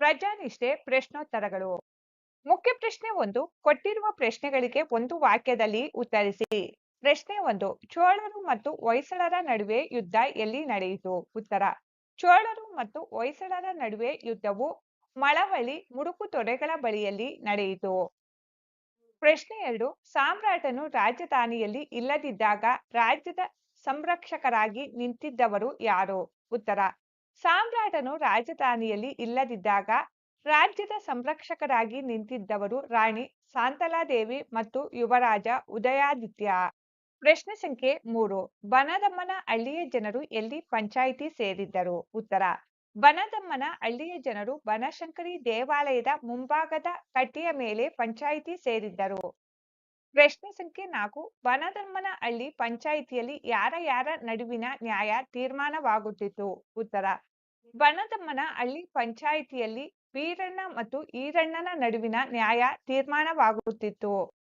ಪ್ರಜಾನಿಷ್ಠೆ ಪ್ರಶ್ನೋತ್ತರಗಳು. ಮುಖ್ಯ ಪ್ರಶ್ನೆ ಒಂದು, ಕೊಟ್ಟಿರುವ ಪ್ರಶ್ನೆಗಳಿಗೆ ಒಂದು ವಾಕ್ಯದಲ್ಲಿ ಉತ್ತರಿಸಿ. ಪ್ರಶ್ನೆ ಒಂದು, ಚೋಳರು ಮತ್ತು ಹೊಯ್ಸಳರ ನಡುವೆ ಯುದ್ಧ ಎಲ್ಲಿ ನಡೆಯಿತು? ಉತ್ತರ, ಚೋಳರು ಮತ್ತು ಹೊಯ್ಸಳರ ನಡುವೆ ಯುದ್ಧವು ಮಳವಳ್ಳಿ ಮುಡುಕು ತೊರೆಗಳ ಬಳಿಯಲ್ಲಿ ನಡೆಯಿತು. ಪ್ರಶ್ನೆ ಎರಡು, ಸಾಮ್ರಾಟನು ರಾಜಧಾನಿಯಲ್ಲಿ ಇಲ್ಲದಿದ್ದಾಗ ರಾಜ್ಯದ ಸಂರಕ್ಷಕರಾಗಿ ನಿಂತಿದ್ದವರು ಯಾರು? ಉತ್ತರ ಸಾಮ್ರಾಟನು ರಾಜಧಾನಿಯಲ್ಲಿ ಇಲ್ಲದಿದ್ದಾಗ ರಾಜ್ಯದ ಸಂರಕ್ಷಕರಾಗಿ ನಿಂತಿದ್ದವರು ರಾಣಿ ಸಾಂತಲಾದೇವಿ ಮತ್ತು ಯುವರಾಜ ಉದಯಾದಿತ್ಯ. ಪ್ರಶ್ನೆ ಸಂಖ್ಯೆ ಮೂರು, ಬನದಮ್ಮನ ಹಳ್ಳಿಯ ಜನರು ಎಲ್ಲಿ ಪಂಚಾಯಿತಿ ಸೇರಿದ್ದರು? ಉತ್ತರ, ಬನದಮ್ಮನ ಹಳ್ಳಿಯ ಜನರು ಬನಶಂಕರಿ ದೇವಾಲಯದ ಮುಂಭಾಗದ ಕಟ್ಟೆಯ ಮೇಲೆ ಪಂಚಾಯಿತಿ ಸೇರಿದ್ದರು. ಪ್ರಶ್ನೆ ಸಂಖ್ಯೆ ನಾಲ್ಕು ಬನದಮ್ಮನ ಹಳ್ಳಿ ಪಂಚಾಯಿತಿಯಲ್ಲಿ ಯಾರ ಯಾರ ನಡುವಿನ ನ್ಯಾಯ ತೀರ್ಮಾನವಾಗುತ್ತಿತ್ತು? ಉತ್ತರ ಬನದಮ್ಮನ ಹಳ್ಳಿ ಪಂಚಾಯಿತಿಯಲ್ಲಿ ವೀರಣ್ಣ ಮತ್ತು ಈರಣ್ಣನ ನಡುವಿನ ನ್ಯಾಯ ತೀರ್ಮಾನವಾಗುತ್ತಿತ್ತು.